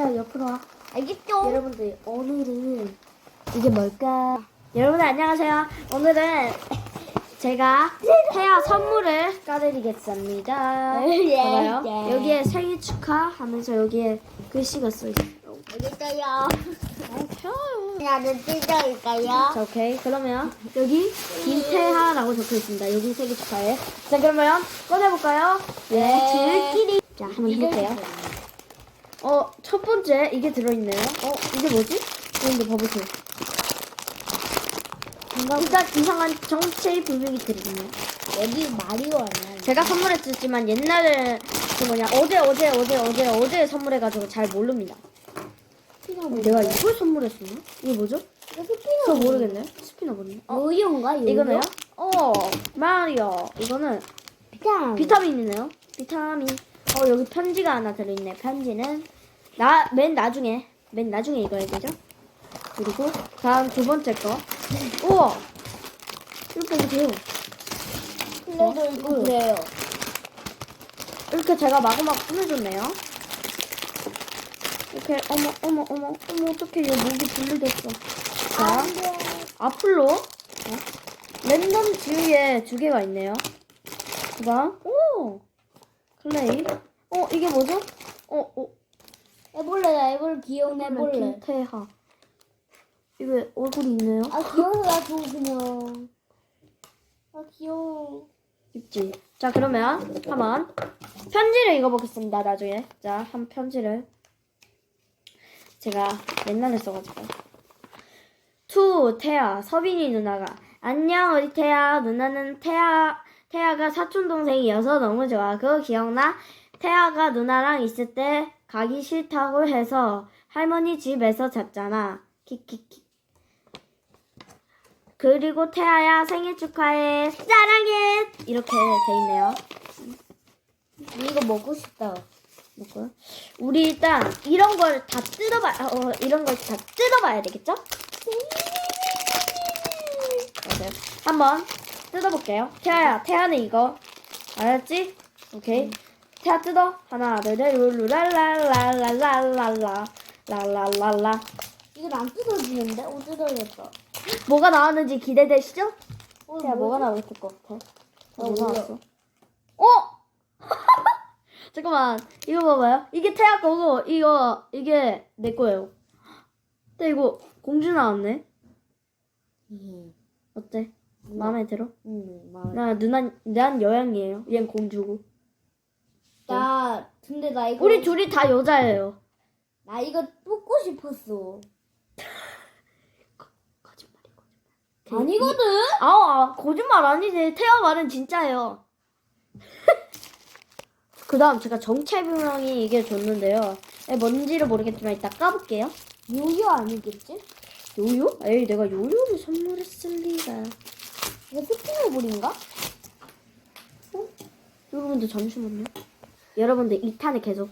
자, 옆으로 와. 알겠죠? 여러분들, 오늘은 이게 뭘까? 여러분 안녕하세요. 오늘은 제가 태아 선물을 까드리겠습니다. 예, 봐봐요. 예. 여기에 생일 축하하면서 여기에 글씨가 써 있어요. 알겠어요. 어, 펴요. 나는 찢어일까요? 자, 오케이. 그러면 여기 김태하라고 적혀 있습니다. 여기 생일 축하해. 자, 그러면 꺼내볼까요? 네. 들끼리. 자, 한번 해볼게요. 어, 첫 번째 이게 들어있네요. 어, 이게 뭐지? 그런데 봐보세요. 일단 이상한 정체의 분명히 들어있네요. 여기 마리오 아니야? 제가 선물했었지만 옛날에 그 뭐냐 어제 어제 어제 어제 어제 선물해가지고 잘 모릅니다. 어, 내가 이걸 선물했었나? 이게 뭐죠? 이거 저 스피너 모르겠네. 스피너거든요. 어, 요요인가? 요요? 이거네요? 어, 마리오. 이거는 비타민. 비타민이네요. 비타민. 어, 여기 편지가 하나 들어있네. 편지는 나 맨 나중에 맨 나중에 읽어야 되죠. 그리고 다음 두 번째 거. 우와. 이렇게 보세요. 플레도 있고 그래요. 이렇게 제가 마구마구 꾸며줬네요. 이렇게 어머 어머 어머 어머 어떻게 얘 목이 분리됐어. 자. 앞으로 어? 랜덤 지우개 두 개가 있네요. 그다음 오 클레이. 어 이게 뭐죠? 어 어. 나 해볼 귀여운 해볼래. 김태하. 이게 얼굴이 있네요. 아 귀여워 나도 그냥. 아 귀여워. 있지. 자 그러면 한번 편지를 읽어보겠습니다. 나중에 자 한 편지를 제가 옛날에 써가지고 투 태아 서빈이 누나가 안녕 우리 태아 누나는 태아 태아가 사촌 동생이어서 너무 좋아. 그거 기억나? 태아가 누나랑 있을 때 가기 싫다고 해서 할머니 집에서 잤잖아. 키키키. 그리고 태아야 생일 축하해. 사랑해. 이렇게 돼 있네요. 이거 먹고 싶다. 뭐고요? 우리 일단 이런 걸 다 뜯어봐. 어, 이런 걸 다 뜯어봐야 되겠죠? 맞아요. 한번 뜯어볼게요. 태아야, 태아는 이거 알았지? 오케이. 태아 뜯어. 하나, 둘, 셋, 룰루랄랄랄랄랄랄라 랄랄랄라. 이건 안 뜯어지는데? 어 뜯어졌다. 뭐가 나왔는지 기대되시죠? 어, 태아 뭐가? 나올 것 같아? 어, 뭐. 나왔어? 어? 잠깐만 이거 봐봐요. 이게 태아 거고 이거 이게 내 거예요. 근데 이거 공주 나왔네. 음, 어때? 마음에 들어? 음, 마음에. 나 누나 난 여양이에요. 얜 공주고. 나 근데 나 이거 우리 둘이 다 여자예요. 나 이거 뽑고 싶었어. 거짓말이 거짓말. 아니거든. 아, 아 거짓말 아니지. 태아 말은 진짜예요. 그다음 제가 정체불명이 이게 줬는데요. 에, 뭔지를 모르겠지만 이따 까볼게요. 요요 아니겠지? 요요? 에이 내가 요요를 선물했을 리가. 이거 스피너볼인가? 여러분들 잠시만요. 여러분들 2탄에 계속